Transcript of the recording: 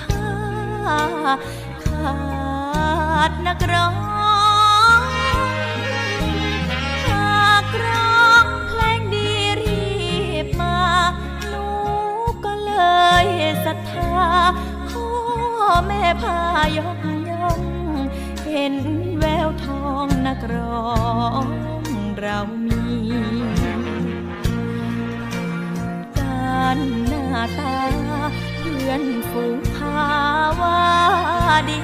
ขาดนักร้องหากร้องเพลงดีรีบมาหนูก็เลยศรัทธาพ่อแม่พายกย่อง เห็นแววทองนักร้องเรามีการหน้าตา นฝูงภาวาดี